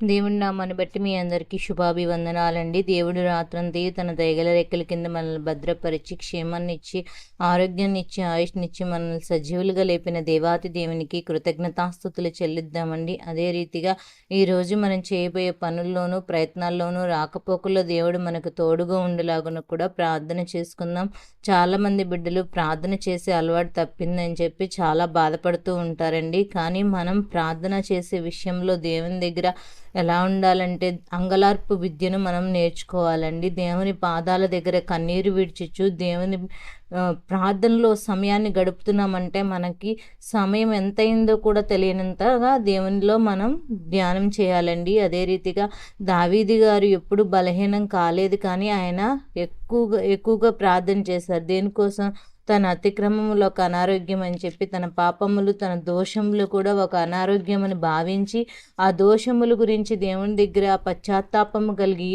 దేవుడి నామాన్ని బట్టి మీ అందరికీ శుభాభివందనాలండి. దేవుడు రాత్రంతి తన దయగల రెక్కల కింద మనల్ని భద్రపరిచి క్షేమాన్ని ఇచ్చి ఆరోగ్యాన్ని ఇచ్చి ఆయుష్నిచ్చి మనల్ని సజీవులుగా లేపిన దేవాతి దేవునికి కృతజ్ఞతాస్థుతులు చెల్లిద్దామండి. అదే రీతిగా ఈరోజు మనం చేయబోయే పనుల్లోనూ ప్రయత్నాల్లోనూ రాకపోకల్లో దేవుడు మనకు తోడుగా ఉండేలాగున కూడా ప్రార్థన చేసుకుందాం. చాలామంది బిడ్డలు ప్రార్థన చేసే అలవాటు తప్పిందని చెప్పి చాలా బాధపడుతూ ఉంటారండి. కానీ మనం ప్రార్థన చేసే విషయంలో దేవుని దగ్గర ఎలా ఉండాలంటే అంగలార్పు విద్యను మనం నేర్చుకోవాలండి. దేవుని పాదాల దగ్గర కన్నీరు విడిచిచ్చు. దేవుని ప్రార్థనలో సమయాన్ని గడుపుతున్నామంటే మనకి సమయం ఎంతైందో కూడా తెలియనంతగా దేవునిలో మనం ధ్యానం చేయాలండి. అదే రీతిగా దావీది గారు ఎప్పుడు బలహీనం కాలేదు కానీ ఆయన ఎక్కువగా ఎక్కువగా ప్రార్థన చేశారు. దేనికోసం? తన అతిక్రమములు ఒక అనారోగ్యం అని చెప్పి తన పాపములు తన దోషములు కూడా ఒక అనారోగ్యం అని భావించి ఆ దోషముల గురించి దేవుని దగ్గర పశ్చాత్తాపము కలిగి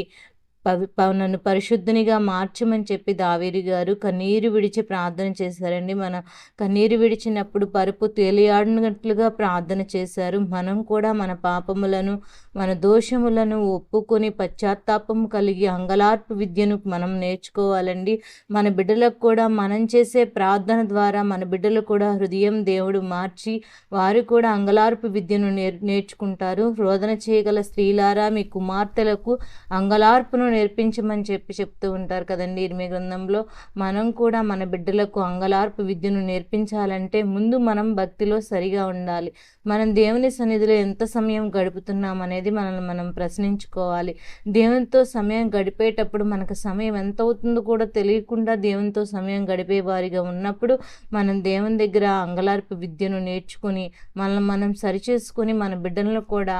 పవి నన్ను పరిశుద్ధినిగా మార్చమని చెప్పి దావేరి గారు కన్నీరు విడిచి ప్రార్థన చేశారండి. మన కన్నీరు విడిచినప్పుడు పరుపు తేలియాడినట్లుగా ప్రార్థన చేశారు. మనం కూడా మన పాపములను మన దోషములను ఒప్పుకొని పశ్చాత్తాపం కలిగి అంగలార్పు విద్యను మనం నేర్చుకోవాలండి. మన బిడ్డలకు కూడా మనం చేసే ప్రార్థన ద్వారా మన బిడ్డలు కూడా హృదయం దేవుడు మార్చి వారు కూడా అంగలార్పు విద్యను నేర్ నేర్చుకుంటారు. రోదన చేయగల స్త్రీలారా మీ కుమార్తెలకు అంగలార్పును నేర్పించమని చెప్పి చెప్తూ ఉంటారు కదండి. ఇర్మి గ్రంథంలో మనం కూడా మన బిడ్డలకు అంగలార్పు విద్యను నేర్పించాలంటే ముందు మనం భక్తిలో సరిగా ఉండాలి. మనం దేవుని సన్నిధిలో ఎంత సమయం గడుపుతున్నాం అనేది మనల్ని మనం ప్రశ్నించుకోవాలి. దేవునితో సమయం గడిపేటప్పుడు మనకు సమయం ఎంత అవుతుందో కూడా తెలియకుండా దేవునితో సమయం గడిపే వారిగా ఉన్నప్పుడు మనం దేవుని దగ్గర అంగలార్పు విద్యను నేర్చుకుని మనల్ని మనం సరిచేసుకొని మన బిడ్డలను కూడా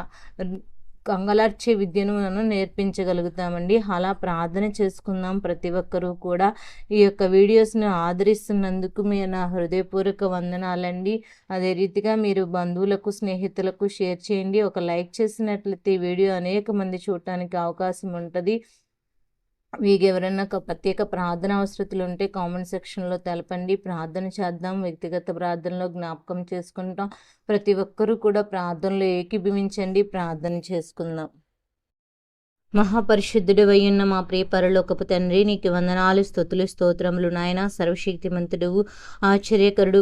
కంగలార్చే విద్యను మనం నేర్పించగలుగుతామండి. అలా ప్రార్థన చేసుకుందాం ప్రతి ఒక్కరూ కూడా. ఈ యొక్క వీడియోస్ను ఆదరిస్తున్నందుకు మీ నా హృదయపూర్వక వందనాలండి. అదే రీతిగా మీరు బంధువులకు స్నేహితులకు షేర్ చేయండి. ఒక లైక్ చేసినట్లయితే ఈ వీడియో అనేక మంది చూడటానికి అవకాశం ఉంటుంది. మీకు ఎవరైనా ప్రత్యేక ప్రార్థన అవసరతలు ఉంటే కామెంట్ సెక్షన్లో తెలపండి. ప్రార్థన చేద్దాం. వ్యక్తిగత ప్రార్థనలో జ్ఞాపకం చేసుకుంటాం. ప్రతి ఒక్కరూ కూడా ప్రార్థనలో ఏకీభవించండి. ప్రార్థన చేసుకుందాం. మహాపరిశుద్ధుడు అయ్యున్న మా ప్రియ పరలోకపు తండ్రి నీకు వందనాలు స్థుతులు స్తోత్రములు నాయన. సర్వశక్తిమంతుడు ఆశ్చర్యకరుడు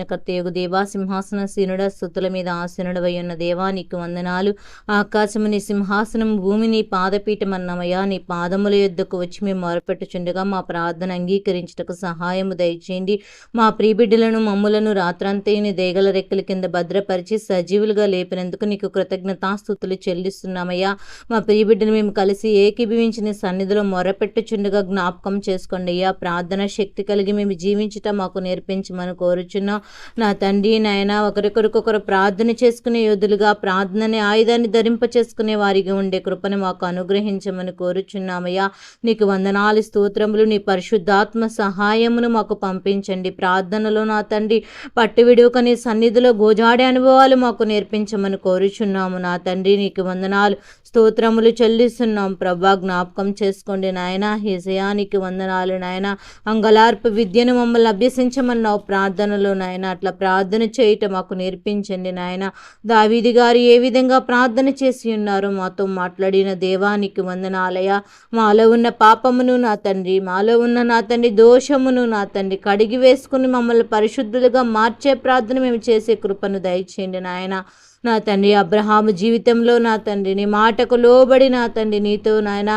యొక్క దేవా సింహాసన సీనుడ స్థుతుల మీద ఆసనుడు ఉన్న దేవా నీకు వందనాలు. ఆకాశముని సింహాసనం భూమిని పాదపీఠమన్నమయ్యా. నీ పాదముల యొద్దకు వచ్చి మేము మొరపెట్టుచుండగా మా ప్రార్థన అంగీకరించుటకు సహాయము దయచేయండి. మా ప్రియబిడ్డలను మమ్ములను రాత్రంతయుని దేగల రెక్కల కింద భద్రపరిచి సజీవులుగా లేపినందుకు నీకు కృతజ్ఞతాస్థుతులు చెల్లిస్తున్నామయ్యా. మా ప్రీబిడ్డలు మేము కలిసి ఏకీభవించిన సన్నిధిలో మొరపెట్టుచుండగా జ్ఞాపకం చేసుకోండి. అయ్యా ప్రార్థన శక్తి కలిగి మేము జీవించటం మాకు నేర్పించమని కోరుచున్నాం. నా తండ్రి నాయన ఒకరికొరికొకరు ప్రార్థన చేసుకునే యోధులుగా ప్రార్థననే ఆయుధాన్ని ధరింప చేసుకునే వారిగా ఉండే కృపను మాకు అనుగ్రహించమని కోరుచున్నామయ్యా నీకు వందనాలు స్తోత్రములు నీ పరిశుద్ధాత్మ సహాయమును మాకు పంపించండి. ప్రార్థనలో నా తండ్రి పట్టు విడుక నీ సన్నిధిలో గోజాడే అనుభవాలు మాకు నేర్పించమని కోరుచున్నాము. నా తండ్రి నీకు వందనాలు స్తోత్రములు చేస్తున్నాం ప్రభా. జ్ఞాపకం చేసుకోండి నాయన. హిజయానికి వందనాలు నాయన. అంగలార్పు విద్యను మమ్మల్ని అభ్యసించమన్నావు ప్రార్థనలో నాయన. అట్లా ప్రార్థన చేయటం మాకు నేర్పించండి నాయన. దావీది గారు ఏ విధంగా ప్రార్థన చేసి ఉన్నారు మాతో మాట్లాడిన దేవానికి వందనాలయ మాలో ఉన్న పాపమును నా తండ్రి మాలో ఉన్న నా తండ్రి దోషమును నా తండ్రి కడిగి వేసుకుని మమ్మల్ని పరిశుద్ధులుగా మార్చే ప్రార్థన మేము చేసే కృపను దయచేయండి నాయన. నా తండ్రి అబ్రహాము జీవితంలో నా తండ్రి నీ మాటకు లోబడి నా తండ్రి నీతో నాయన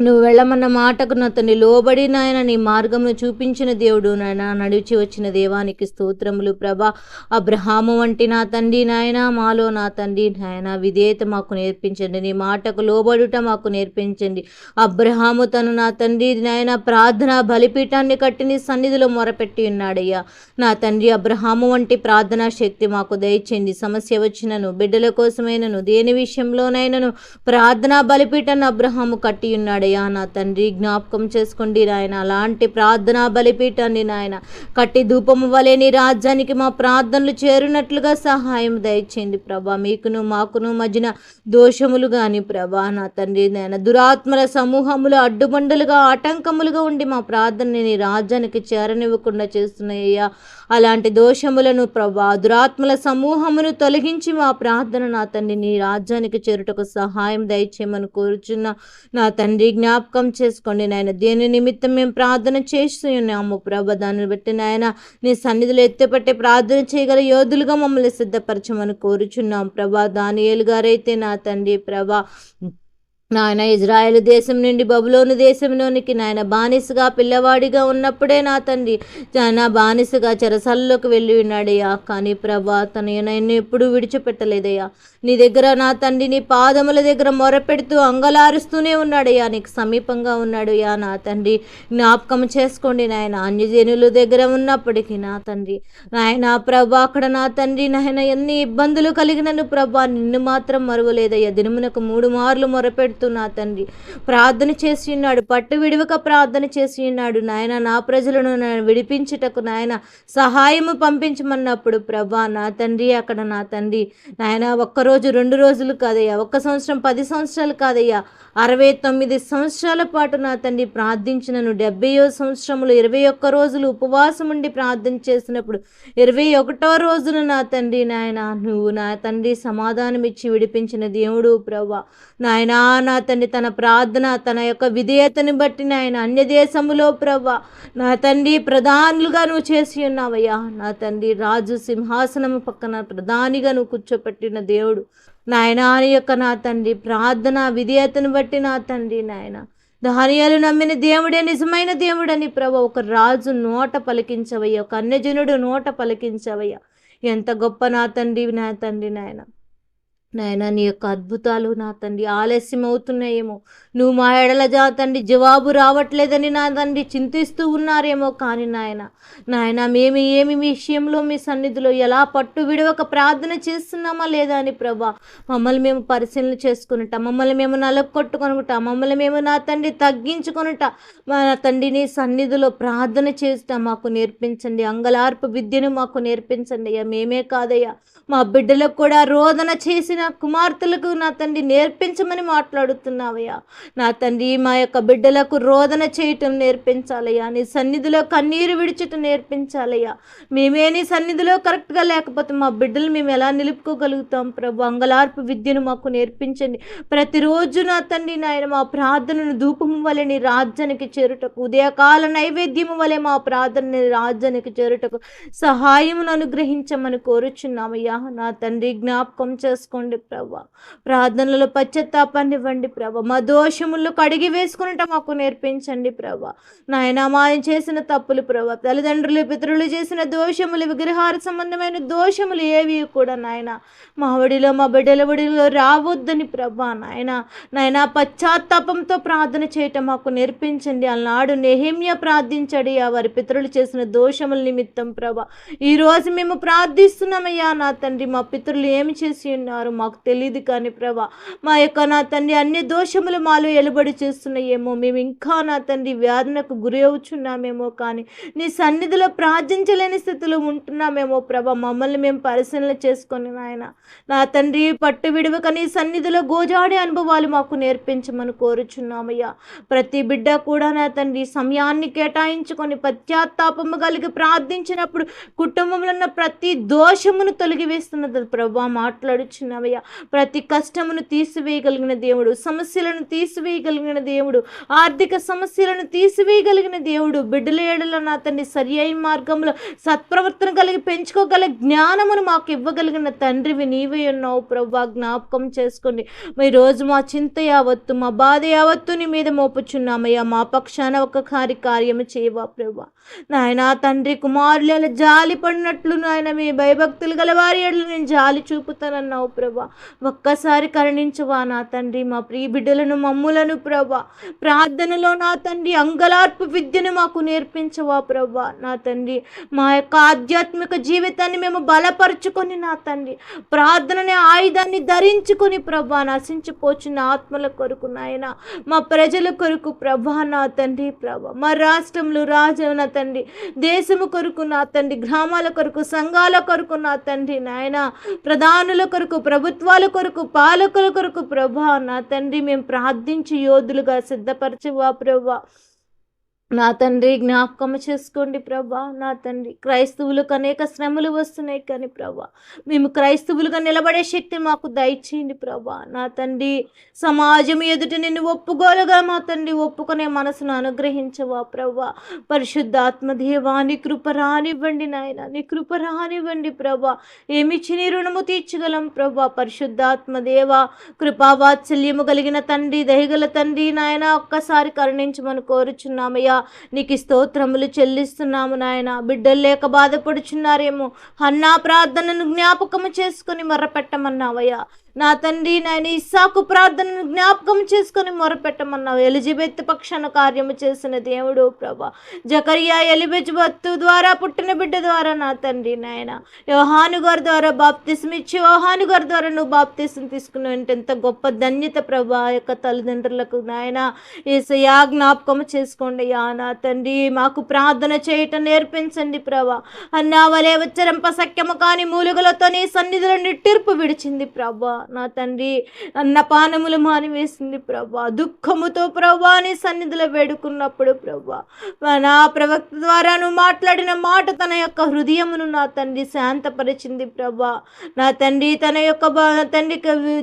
నువ్వు వెళ్ళమన్న మాటకు నా లోబడి నాయన నీ మార్గమును చూపించిన దేవుడు నాయన నడిచి వచ్చిన దేవానికి స్తోత్రములు. ప్రభా అబ్రహాము వంటి నా తండ్రి నాయన మాలో నా తండ్రి నాయన విధేయత మాకు నేర్పించండి. నీ మాటకు లోబడుట మాకు నేర్పించండి. అబ్రహాము తను నా తండ్రి నాయన ప్రార్థన బలిపీఠాన్ని కట్టి నీ సన్నిధిలో మొరపెట్టి ఉన్నాడయ్యా. నా తండ్రి అబ్రహాము వంటి ప్రార్థనా శక్తి మాకు దయచేయండి. సమస్య వచ్చినను బిడ్డల కోసమైనను దేని విషయంలోనైనాను ప్రార్థనా బలిపీఠాన్ని అబ్రహాము కట్టి ఉన్నాడు అయ్యా నా తండ్రి జ్ఞాపకం చేసుకోండి నాయన. అలాంటి ప్రార్థనా బలిపీఠాన్ని నాయన కట్టి ధూపము వలె నీ రాజ్యానికి మా ప్రార్థనలు చేరినట్లుగా సహాయం దయచేయండి ప్రభా. మీకును మాకును మధ్యన దోషములు కానీ ప్రభా నా తండ్రి నాయన. దురాత్మల సమూహములు అడ్డుబండలుగా ఆటంకములుగా ఉండి మా ప్రార్థనని నీ రాజ్యానికి చేరనివ్వకుండా చేస్తున్నాయ్యా అలాంటి దోషములను ప్రభా దురాత్మల సమూహమును తొలగించి మా ప్రార్థన నా తండ్రి నీ రాజ్యానికి చేరుటకు సహాయం దయచేయమని కోరుచున్న నా తండ్రి జ్ఞాపకం చేసుకోండి నాయన. దేని నిమిత్తం మేము ప్రార్థన చేస్తూ ఉన్నాము ప్రభ దాన్ని బట్టి నాయన నీ సన్నిధిలో ఎత్తిపట్టే ప్రార్థన చేయగల యోధులుగా మమ్మల్ని సిద్ధపరచమని కోరుచున్నాం ప్రభా. దానియేలు గారైతే నా తండ్రి ప్రభా నాయన ఇజ్రాయెల్ దేశం నుండి బబులోను దేశంలోనికి నాయన బానిసగా పిల్లవాడిగా ఉన్నప్పుడే నా తండ్రి నా బానిసగా చెరసల్లోకి వెళ్ళి ఉన్నాడయ్యా. కానీ ప్రభా తన నన్ను ఎప్పుడూ విడిచిపెట్టలేదయ్యా. నీ దగ్గర నా తండ్రి నీ పాదముల దగ్గర మొరపెడుతూ అంగలారుస్తూనే ఉన్నాడయ్యా. నీకు సమీపంగా ఉన్నాడయ్యా నా తండ్రి. జ్ఞాపకం చేసుకోండి నాయన అన్యజనుల దగ్గర ఉన్నప్పటికీ నా తండ్రి. నాయన ప్రభా అక్కడ నా తండ్రి నాయన ఎన్ని ఇబ్బందులు కలిగినను ప్రభా నిన్ను మాత్రం మరువలేదయ్యా. దినమునకు మూడు మార్లు మొరపెడుతూ నా తండ్రి. ప్రార్థన చేసి ఉన్నాడు పట్టు విడివక ప్రార్థన చేసి ఉన్నాడు. నాయన నా ప్రజలను విడిపించుటకు నాయన సహాయము పంపించమన్నప్పుడు ప్రభా నా తండ్రి అక్కడ నా తండ్రి. నాయన ఒక్కరోజు రెండు రోజులు కాదయ్యా ఒక్క సంవత్సరం పది సంవత్సరాలు కాదయ్యా. అరవై తొమ్మిది సంవత్సరాల పాటు నా తండ్రి ప్రార్థించినను డెబ్బయో సంవత్సరములు ఇరవై ఒక్క రోజులు ఉపవాసం ఉండి ప్రార్థన చేసినప్పుడు ఇరవై ఒకటో రోజున నా తండ్రి నాయన నువ్వు నా తండ్రి సమాధానం ఇచ్చి విడిపించిన దేవుడు ప్రభా. నాయనా నా తండ్రి తన ప్రార్థన తన యొక్క విధేయతని బట్టి నాయన అన్య దేశములో ప్రభా నా తండ్రి ప్రధానులుగా నువ్వు చేసి ఉన్నావయ్యా. నా తండ్రి రాజు సింహాసనము పక్కన ప్రధానిగా నువ్వు కూర్చోపెట్టిన దేవుడు. నాయన యొక్క నా తండ్రి ప్రార్థన విధేయతను బట్టి నా తండ్రి నాయన. దానియాలు నమ్మిన దేవుడే నిజమైన దేవుడని ప్రభా ఒక రాజు నోట పలికించవయ్యా ఒక అన్యజనుడు నోట పలికించవయ్యా. ఎంత గొప్ప నా తండ్రి నా తండ్రి నాయన. నాయన నీ యొక్క అద్భుతాలు నా తండ్రి ఆలస్యం అవుతున్నాయేమో నువ్వు మా ఎడల జా తండ్రి జవాబు రావట్లేదని నా తండ్రి చింతిస్తూ ఉన్నారేమో కానీ నాయన. నాయన మేము ఏమి మీ విషయంలో మీ సన్నిధిలో ఎలా పట్టు విడవక ప్రార్థన చేస్తున్నామా లేదా అని ప్రభా మమ్మల్ని మేము పరిశీలన చేసుకునుట మమ్మల్ని మేము నలకొట్టుకొనుట మమ్మల్ని మేము నా తండ్రి తగ్గించుకొనుట మా తండ్రి నీ సన్నిధిలో ప్రార్థన చేస్తా మాకు నేర్పించండి. అంగలార్పు విద్యను మాకు నేర్పించండి అయ్యా. మేమే కాదయ్యా. మా బిడ్డలకు కూడా రోదన చేసి నా కుమార్తెలకు నా తండ్రి నేర్పించమని మాట్లాడుతున్నావయ్యా. నా తండ్రి మా యొక్క బిడ్డలకు రోదన చేయటం నేర్పించాలయ్యా. నీ సన్నిధిలో కన్నీరు విడిచటం నేర్పించాలయ్యా. మేమే నీ సన్నిధిలో కరెక్ట్గా లేకపోతే మా బిడ్డలు మేము ఎలా నిలుపుకోగలుగుతాం ప్రభు? అంగలార్పు విద్యను మాకు నేర్పించండి. ప్రతిరోజు నా తండ్రి నాయన మా ప్రార్థనను ధూపము వలె నీ రాజ్యానికి చేరుటకు ఉదయకాల నైవేద్యము వలె మా ప్రార్థన రాజ్యానికి చేరుటకు సహాయమును అనుగ్రహించమని కోరుచున్నామయ్యా. నా తండ్రి జ్ఞాపకం చేసుకోండి. ప్రభా. ప్రార్థనలో పశ్చాత్తాపాన్ని ఇవ్వండి ప్రభా. మా దోషములు కడిగి వేసుకున్నట మాకు నేర్పించండి ప్రభా. నాయన మా చేసిన తప్పులు ప్రభా. తల్లిదండ్రులు పితరులు చేసిన దోషములు విగ్రహార సంబంధమైన దోషములు ఏవి కూడా నాయన మా ఒడిలో మా బిడ్డల ఒడిలో రావద్దని ప్రభా. నాయన నాయన పశ్చాత్తాపంతో ప్రార్థన చేయటం మాకు నేర్పించండి. అలనాడు నెహిమ్య ప్రార్థించడి వారి పితరులు చేసిన దోషముల నిమిత్తం ప్రభా. ఈరోజు మేము ప్రార్థిస్తున్నామయ్యా నా తండ్రి. మా పితరులు ఏమి చేసి ఉన్నారు? మాకు తెలియదు కానీ ప్రభా మా యొక్క నా తండ్రి అన్ని దోషములు మాలో ఎలుబడి చేస్తున్నాయేమో. మేము ఇంకా నా తండ్రి వ్యాధులకు గురి అవుచున్నామేమో కానీ నీ సన్నిధిలో ప్రార్థించలేని స్థితిలో ఉంటున్నామేమో ప్రభా. మమ్మల్ని మేము పరిశీలన చేసుకొని నాయన నా తండ్రి పట్టు విడవక నీ సన్నిధిలో గోజాడే అనుభవాలు మాకు నేర్పించమని కోరుచున్నామయ్యా. ప్రతి బిడ్డ కూడా నా తండ్రి సమయాన్ని కేటాయించుకొని పశ్చాత్తాపము కలిగి ప్రార్థించినప్పుడు కుటుంబంలో ఉన్న ప్రతి దోషమును తొలగివేస్తున్నది ప్రభా మాట్లాడుచున్నావయ్యా ప్రతి కష్టమును తీసివేయగలిగిన దేవుడు సమస్యలను తీసివేయగలిగిన దేవుడు ఆర్థిక సమస్యలను తీసివేయగలిగిన దేవుడు బిడ్డల ఏడల నా తండ్రి సరి అయిన మార్గంలో సత్ప్రవర్తన కలిగి పెంచుకోగల జ్ఞానమును మాకు ఇవ్వగలిగిన తండ్రివి నీవే ఉన్నావు ప్రభా జ్ఞాపకం చేసుకోండి. మీ రోజు మా చింత యావత్తు మా బాధ యావత్తు నీ మీద మోపుచున్నామయ్యా. మా పక్షాన ఒక కార్య కార్యము చేయవా ప్రభా నాయన తండ్రి కుమారుల జాలి పడినట్లు నాయన మీ భయభక్తులు గల వారి ఏళ్ళు నేను జాలి చూపుతానన్నావు ప్రభా ప్రభా. ఒక్కసారి కరుణించవా నా తండ్రి మా ప్రియ బిడ్డలను మమ్ములను ప్రభా. ప్రార్థనలో నా తండ్రి అంగలార్పు విద్యను మాకు నేర్పించవా ప్రభా. నా తండ్రి మా యొక్క ఆధ్యాత్మిక జీవితాన్ని మేము బలపరుచుకొని నా తండ్రి ప్రార్థనని ఆయుధాన్ని ధరించుకొని ప్రభా నశించిపోచిన ఆత్మల కొరకు నాయన మా ప్రజల కొరకు ప్రభా నా తండ్రి ప్రభా. మా రాష్ట్రంలో రాజు నా తండ్రి దేశము కొరకు నా తండ్రి గ్రామాల కొరకు సంఘాల కొరకు నా తండ్రి నాయన ప్రధానుల కొరకు ప్రభు ప్రభుత్వాల కొరకు పాలకుల కొరకు ప్రభా నా తండ్రి మేము ప్రార్థించి యోధులుగా సిద్ధపరచవా ప్రభా. నా తండ్రి జ్ఞాపకం చేసుకోండి ప్రభా. నా తండ్రి క్రైస్తవులకు అనేక శ్రమలు వస్తున్నాయి కానీ ప్రభా. మేము క్రైస్తవులుగా నిలబడే శక్తి మాకు దయచేయండి ప్రభా. నా తండ్రి సమాజం ఎదుట నిన్ను ఒప్పుకోలుగా మా తండ్రి. ఒప్పుకునే మనసును అనుగ్రహించవా ప్రభా. పరిశుద్ధాత్మదేవా నీ కృప రానివ్వండి నాయన. నీ కృప రానివ్వండి ప్రభా. ఏమిచ్చి నీ రుణము తీర్చగలం ప్రభా. పరిశుద్ధాత్మదేవ కృపావాత్సల్యము కలిగిన తండ్రి దయగల తండ్రి నాయన ఒక్కసారి కరుణించమని కోరుచున్నామయ్యా. నీకు స్తోత్రములు చెల్లిస్తున్నాము నాయన. బిడ్డలు లేక బాధపడుచున్నారేమో. అన్నా ప్రార్థనను జ్ఞాపకము చేసుకొని మర్రపెట్టమన్నావయ్యా నా తండ్రి నాయన ఇస్సాకు ప్రార్థనను జ్ఞాపకం చేసుకొని మొరపెట్టమన్నావు. ఎలిజబెత్ పక్షాన కార్యము చేసిన దేవుడు ప్రభా. జకరియా ఎలిబెజ్బత్తు ద్వారా పుట్టిన బిడ్డ ద్వారా నా తండ్రి నాయన. యోహాను గారి ద్వారా బాప్తిసం ఇచ్చి యోహాను గారి ద్వారా నువ్వు బాప్తిసం తీసుకున్నావు. అంటే ఎంత గొప్ప ధన్యత ప్రభా యొక్క తల్లిదండ్రులకు నాయన. ఏసయా జ్ఞాపకం చేసుకోండి యా నా తండ్రి. మాకు ప్రార్థన చేయటం నేర్పించండి ప్రభా. అన్నా వలే వచ్చరంప సఖ్యము కాని మూలుగులతో నీ సన్నిధిలో నిట్టిర్పు విడిచింది ప్రభా. నా తండ్రి అన్నపానములు మానివేసింది ప్రభా దుఃఖముతో ప్రభా నీ సన్నిధిలో వేడుకున్నప్పుడు ప్రభా నా ప్రవక్త ద్వారా నువ్వు మాట్లాడిన మాట తన యొక్క హృదయమును నా తండ్రి శాంతపరిచింది ప్రభా నా తండ్రి తన యొక్క తండ్రి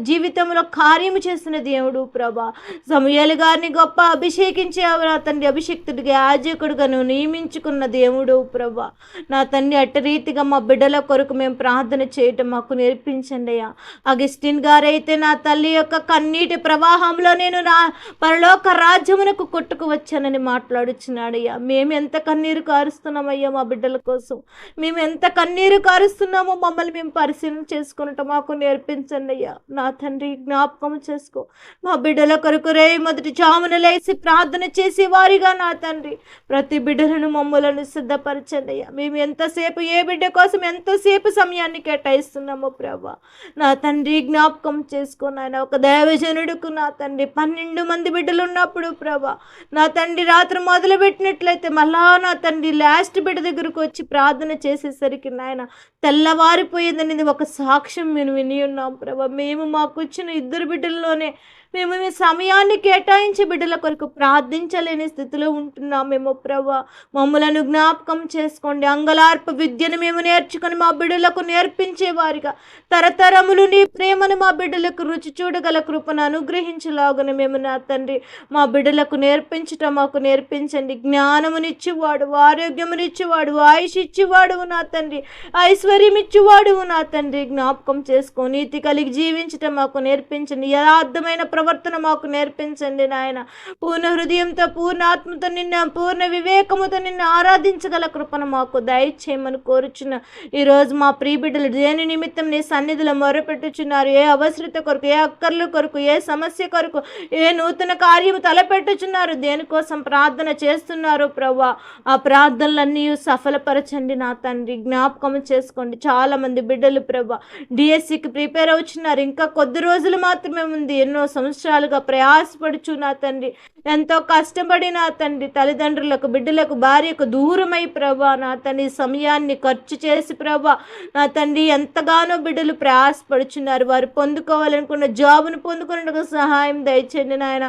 జీవితంలో కార్యము చేసిన దేవుడు ప్రభా సమయాలు గారిని గొప్ప అభిషేకించే నా తండ్రి అభిషేక్తుడిగా యాజకుడుగాను నువ్వు నియమించుకున్న దేవుడు ప్రభా నా తండ్రి అట్ట రీతిగా మా బిడ్డల కొరకు మేము ప్రార్థన చేయటం మాకు నేర్పించండి అయ్యా. అగస్టిన్ గారైతే నా తల్లి యొక్క కన్నీటి ప్రవాహంలో నేను నా పరలోక రాజ్యమునకు కొట్టుకు వచ్చానని మాట్లాడుచున్నాడయ్యా మేము ఎంత కన్నీరు కారుస్తున్నామయ్యా మా బిడ్డల కోసం. మేము ఎంత కన్నీరు కారుస్తున్నామో మమ్మల్ని మేము పరిశీలన చేసుకున్నట్టు మాకు నేర్పించండి అయ్యా. నా తండ్రి జ్ఞాపకం చేసుకో. మా బిడ్డల కొరకు రే మొదటి జామున లేచి ప్రార్థన చేసి వారిగా నా తండ్రి ప్రతి బిడ్డలను మమ్మలను సిద్ధపరచండి అయ్యా. మేము ఎంతసేపు ఏ బిడ్డ కోసం ఎంతసేపు సమయాన్ని కేటాయిస్తున్నామో ప్రభా. నా తండ్రి జ్ఞాపకం చేసుకుని ఆయన ఒక దైవజనుడుకు నా తండ్రి పన్నెండు మంది బిడ్డలు ఉన్నప్పుడు ప్రభా నా తండ్రి రాత్రి మొదలుపెట్టినట్లయితే మళ్ళా నా తండ్రి లాస్ట్ బిడ్డ దగ్గరకు వచ్చి ప్రార్థన చేసేసరికి నాయన తెల్లవారిపోయిందనేది ఒక సాక్ష్యం మేము విని ఉన్నాం ప్రభా. మేము మాకు వచ్చిన ఇద్దరు బిడ్డల్లోనే మేము మీ సమయాన్ని కేటాయించి బిడ్డల కొరకు ప్రార్థించలేని స్థితిలో ఉంటున్నామేమో ప్రభా మమ్మలను జ్ఞాపకం చేసుకోండి. అంగలార్ప విద్యను మేము నేర్చుకొని మా బిడ్డలకు నేర్పించేవారిగా తరతరములు నీ ప్రేమను మా బిడ్డలకు రుచి చూడగల కృపను అనుగ్రహించలాగున మేము నా తండ్రి మా బిడ్డలకు నేర్పించటం మాకు నేర్పించండి. జ్ఞానమునిచ్చేవాడు ఆరోగ్యమునిచ్చేవాడు ఆయుష్ ఇచ్చేవాడు నా తండ్రి ఐశ్వర్యం ఇచ్చేవాడు నా తండ్రి. జ్ఞాపకం చేసుకో నీతి కలిగి జీవించటం మాకు నేర్పించండి. యథార్థమైన ప్రవర్తన మాకు నేర్పించండి నాయన. పూర్ణ హృదయంతో పూర్ణ ఆత్మతో నిన్న పూర్ణ వివేకముతో నిన్ను ఆరాధించగల కృపను మాకు దయచేయమని కోరుచున్న ఈరోజు మా ప్రియ బిడ్డలు దేని నిమిత్తం నీ సన్నిధిలో మొరపెట్టుచున్నారు? ఏ అవసరత కొరకు ఏ అక్కర్ల కొరకు ఏ సమస్య కొరకు ఏ నూతన కార్యము తలపెట్టుచున్నారు? దేనికోసం ప్రార్థన చేస్తున్నారు ప్రభా ఆ ప్రార్థనలన్నీ సఫలపరచండి నా తండ్రి. జ్ఞాపకం చేసుకోండి. చాలామంది బిడ్డలు ప్రభా డిఎస్సికి ప్రిపేర్ అవుతున్నారు ఇంకా కొద్ది రోజులు మాత్రమే ఉంది. ఎన్నో సంవత్సరాలుగా ప్రయాసపడుచు నా తండ్రి ఎంతో కష్టపడి నా తండ్రి తల్లిదండ్రులకు బిడ్డలకు భార్యకు దూరమై ప్రభా నా తండ్రి సమయాన్ని ఖర్చు చేసి ప్రభా నా తండ్రి ఎంతగానో బిడ్డలు ప్రయాసపడుచున్నారు. వారు పొందుకోవాలనుకున్న జాబును పొందుకున్నట్టుగా సహాయం దయచేయండి నాయన.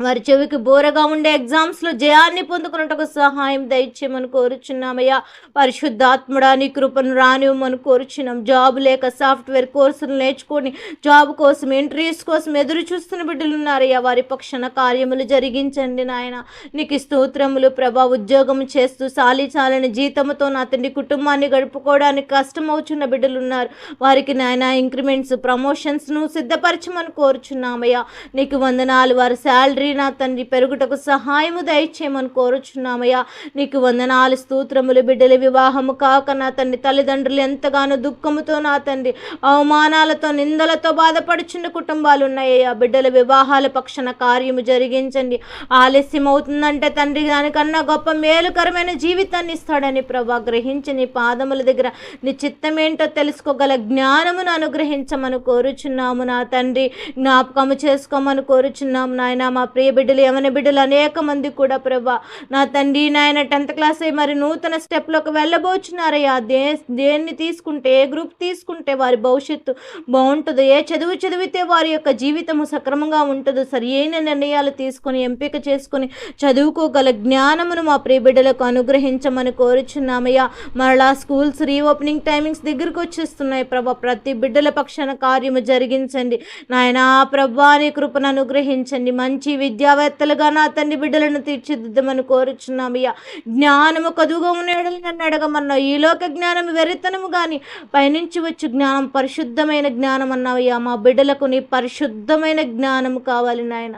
వారి చెవికి బోరగా ఉండే ఎగ్జామ్స్లో జయాన్ని పొందుకున్నట్టుకు సహాయం దయచేయమని కోరుచున్నామయ్యా. పరిశుద్ధాత్ముడా నీ కృపను రానివ్వమని కోరుచున్నాం. జాబ్ లేక సాఫ్ట్వేర్ కోర్సులు నేర్చుకొని జాబ్ కోసం ఇంటర్వ్యూస్ కోసం ఎదురు చూస్తున్న బిడ్డలు ఉన్నారయ్యా వారి పక్షాన కార్యములు జరిగించండి నాయన. నీకు స్తోత్రములు ప్రభా ఉద్యోగం చేస్తూ సాలిచాలని జీతంతో నా తండ్రి కుటుంబాన్ని గడుపుకోవడానికి కష్టమవుచున్న బిడ్డలు ఉన్నారు వారికి నాయన ఇంక్రిమెంట్స్ ప్రమోషన్స్ను సిద్ధపరచమని కోరుచున్నామయ్యా. నీకు వందనాలు. వారి శాలరీ తండ్రి నా తండ్రి పెరుగుటకు సహాయము దయచేయమని కోరుచున్నామయ్యా. నీకు వందనాలు స్తోత్రములు బిడ్డల. వివాహము కాక నా తండ్రి తల్లిదండ్రులు ఎంతగానో దుఃఖముతో నా తండ్రి అవమానాలతో నిందలతో బాధపడుచున్న కుటుంబాలు ఉన్నాయ్యా బిడ్డల వివాహాల పక్షణ కార్యము జరిగించండి. ఆలస్యం అవుతుందంటే తండ్రి దానికన్నా గొప్ప మేలుకరమైన జీవితాన్ని ఇస్తాడని ప్రభా గ్రహించి నీ పాదముల దగ్గర నీ చిత్తమేంటో తెలుసుకోగల జ్ఞానమును అనుగ్రహించమని కోరుచున్నాము నా తండ్రి. జ్ఞాపకము చేసుకోమని కోరుచున్నాము నాయన. మా ప్రియ బిడ్డలు యమన బిడ్డలు అనేక మంది కూడా ప్రభా నా తండ్రి నాయన టెన్త్ క్లాస్ అయ్యి మరి నూతన స్టెప్లోకి వెళ్ళబోచున్నారయ్యా. దే దేన్ని తీసుకుంటే ఏ గ్రూప్ తీసుకుంటే వారి భవిష్యత్తు బాగుంటుందో ఏ చదువు చదివితే వారి యొక్క జీవితము సక్రమంగా ఉంటుందో సరి అయిన నిర్ణయాలు తీసుకొని ఎంపిక చేసుకొని చదువుకోగల జ్ఞానమును మా ప్రియ బిడ్డలకు అనుగ్రహించమని కోరుచున్నామయ్యా. మరలా స్కూల్స్ రీఓపెనింగ్ టైమింగ్స్ దగ్గరకు వచ్చేస్తున్నాయి ప్రభా. ప్రతి బిడ్డల పక్షాన కార్యము జరిగించండి. నాయనా ప్రభా నీ కృపను అనుగ్రహించండి. మంచి విద్యావేత్తలుగాను నా బిడ్డలను తీర్చిదిద్దమని కోరుచున్నామయ్యా. జ్ఞానము కదువుగా ఉన్న నన్ను అడగమన్నా ఈ లోక జ్ఞానం వెరితనము కానీ పయనించి వచ్చు జ్ఞానం పరిశుద్ధమైన జ్ఞానం అన్నావయ్యా మా బిడ్డలకు నీ పరిశుద్ధమైన జ్ఞానము కావాలి నాయన.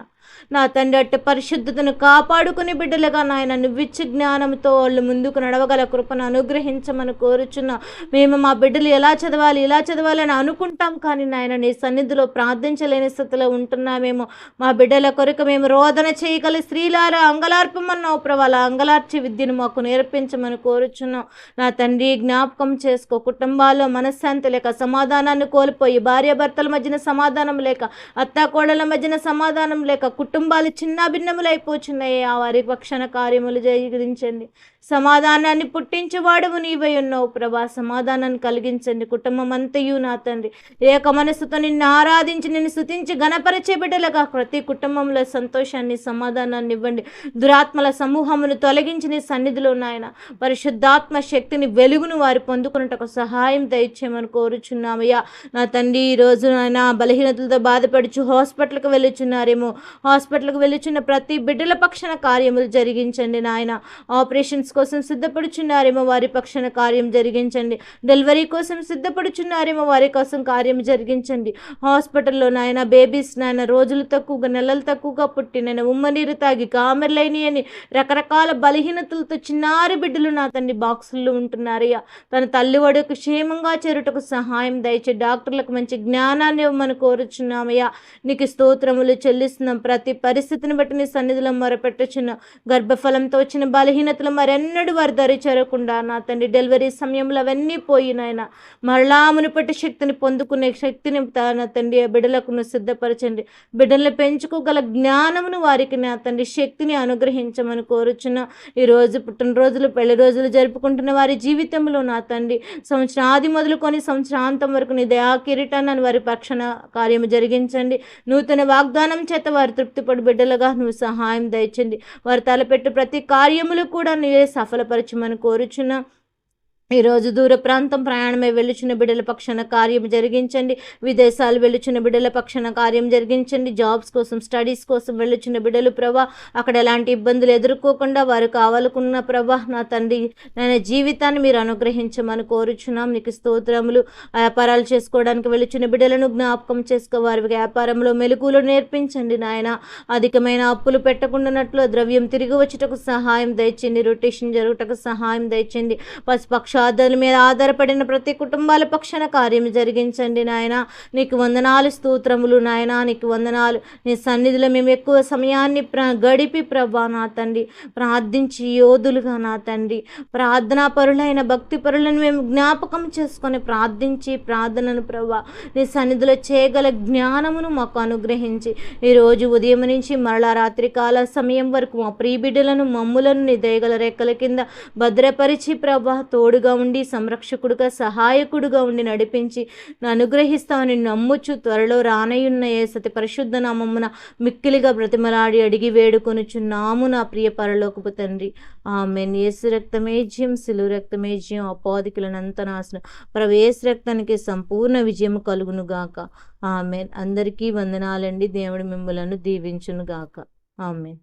నా తండ్రి అట్టి పరిశుద్ధతను కాపాడుకుని బిడ్డలుగా నాయన నువ్విచ్చి జ్ఞానంతో వాళ్ళు ముందుకు నడవగల కృపను అనుగ్రహించమని కోరుచున్నా. మేము మా బిడ్డలు ఎలా చదవాలి ఇలా చదవాలని అనుకుంటాం కానీ నాయన నీ సన్నిధిలో ప్రార్థించలేని స్థితిలో ఉంటున్నామేమో. మా బిడ్డల కొరకు మేము రోదన చేయగల స్త్రీలారా అంగలార్పమన్నావు ప్రభాల అంగలార్చి విద్యను మాకు నేర్పించమని కోరుచున్నాం. నా తండ్రి జ్ఞాపకం చేసుకో. కుటుంబాల్లో మనశ్శాంతి లేక సమాధానాన్ని కోల్పోయి భార్యాభర్తల మధ్యన సమాధానం లేక అత్తాకోడల మధ్యన సమాధానం లేక కుటుంబాలు చిన్నాభిన్నములైపోచున్నాయి. ఆ వారి పక్షణ కార్యములు జరిగించండి. సమాధానాన్ని పుట్టించేవాడవు నీవై ఉన్నావు ప్రభా. సమాధానాన్ని కలిగించండి. కుటుంబం అంతయు నా తండ్రి. ఏక మనసుతో నిన్ను ఆరాధించి నిన్ను శుతించి గణపరిచే బిడ్డలుగా ప్రతి కుటుంబంలో సంతోషాన్ని సమాధానాన్ని ఇవ్వండి. దురాత్మల సమూహమును తొలగించి నీ సన్నిధిలో నాయన. పరిశుద్ధాత్మ శక్తిని వెలుగును వారు పొందుకున్నటకు సహాయం దయచేయమని కోరుచున్నామయ్యా. నా తండ్రి ఈ నాయన బలహీనతలతో బాధపడుచు హాస్పిటల్కి వెళ్ళుచున్నారేమో. హాస్పిటల్కి వెళ్ళుచున్న ప్రతి బిడ్డల పక్షణ కార్యములు జరిగించండి నాయన. ఆపరేషన్స్ కోసం సిద్ధపడుచున్నారేమో వారి పక్షాన కార్యం జరిగించండి. డెలివరీ కోసం సిద్ధపడుచున్నారేమో వారి కోసం కార్యం జరిగించండి. హాస్పిటల్లో నాయన బేబీస్ నాయన రోజులు తక్కువగా నెలలు తక్కువగా పుట్టిన ఉమ్మనీరు తాగి కామెర్లైని అని రకరకాల బలహీనతలతో చిన్నారి బిడ్డలు నా తండ్రి బాక్సుల్లో ఉంటున్నారయ్యా. తన తల్లివాడుకు క్షేమంగా చేరుటకు సహాయం దయచే డాక్టర్లకు మంచి జ్ఞానాన్ని ఇవ్వమని కోరుచున్నామయ్యా. నీకు స్తోత్రములు చెల్లిస్తున్నాం. ప్రతి పరిస్థితిని బట్టి నీ సన్నిధిలో మొరపెట్టుచున్నాం. గర్భఫలంతో వచ్చిన బలహీనతలు ఎన్నడూ వారి దరి చేరకుండా నా తండ్రి డెలివరీ సమయంలో అవన్నీ పోయినాయన మరలా మునుపటి శక్తిని పొందుకునే శక్తిని నా తండ్రి ఆ బిడ్డలకు సిద్ధపరచండి. బిడ్డల్ని పెంచుకోగల జ్ఞానమును వారికి నా తండ్రి శక్తిని అనుగ్రహించమని కోరుచున్న. ఈరోజు పుట్టినరోజులు పెళ్ళి రోజులు జరుపుకుంటున్న వారి జీవితంలో నా తండ్రి సంవత్సరం ఆది మొదలుకొని సంవత్సరాంతం వరకు నీ దయా కిరీటాన్ని వారి పక్షణ కార్యము జరిగించండి. నూతన వాగ్దానం చేత వారు తృప్తిపడి బిడ్డలుగా నువ్వు సహాయం దయచండి. వారు తలపెట్టు ప్రతి కార్యములు కూడా నువ్వే సఫలపరచమని కోరుచున్నా ఈరోజు దూర ప్రాంతం ప్రయాణమై వెలుచున్న బిడ్డల పక్షాన కార్యం జరిగించండి. విదేశాలు వెలుచున్న బిడ్డల పక్షాన కార్యం జరిగించండి. జాబ్స్ కోసం స్టడీస్ కోసం వెళ్ళుచున్న బిడ్డలు ప్రభా అక్కడ ఎలాంటి ఇబ్బందులు ఎదుర్కోకుండా వారు కావాలకున్న ప్రభా నా తండ్రి నేను జీవితాన్ని మీరు అనుగ్రహించమని కోరుచున్నాం. నీకు స్తోత్రములు. వ్యాపారాలు చేసుకోవడానికి వెళ్ళుచున్న బిడ్డలను జ్ఞాపకం చేసుకో. వారి వ్యాపారంలో మెలుగులు నేర్పించండి నాయన. అధికమైన అప్పులు పెట్టకుండానట్లు ద్రవ్యం తిరిగి వచ్చుటకు సహాయం దయచండి రొటేషన్ జరుగుటకు సహాయం దయచండి పశుపక్షాదుల మీద ఆధారపడిన ప్రతి కుటుంబాల పక్షాన కార్యం జరిగించండి నాయన. నీకు వందనాలు స్తోత్రములు నాయన. నీకు వందనాలు. నీ సన్నిధిలో మేము ఎక్కువ సమయాన్ని ప్ర గడిపి ప్రభా నా తండ్రి. ప్రార్థించి యోధులుగా నా తండ్రి. ప్రార్థనా పరులైన భక్తి పరులను మేము జ్ఞాపకం చేసుకొని ప్రార్థించి ప్రార్థనను ప్రభా నీ సన్నిధిలో చేయగల జ్ఞానమును మాకు అనుగ్రహించి. ఈరోజు ఉదయం నుంచి మరలా రాత్రి కాల సమయం వరకు మా ప్రియబిడ్డలను మమ్ములను నీ దయగల రెక్కల కింద భద్రపరిచి ప్రభా తోడుగా ఉండి సంరక్షకుడుగా సహాయకుడుగా ఉండి నడిపించి అనుగ్రహిస్తామని నమ్ముచు త్వరలో రానయున్న ఏ సతి పరిశుద్ధ నామమున మిక్కిలిగా బ్రతిమలాడి అడిగి వేడుకొనుచున్నాము నా ప్రియ పరలోకపు తండ్రి. ఆమె యేసు రక్తమేజ్యం సిలు రక్తమేజ్యం అపాధికులనంత నాశనం. ప్రవేశ రక్తానికి సంపూర్ణ విజయం కలుగును గాక. ఆమెన్. అందరికీ వందనాలండి. దేవుడి మిమ్మలను దీవించును గాక. ఆమెన్.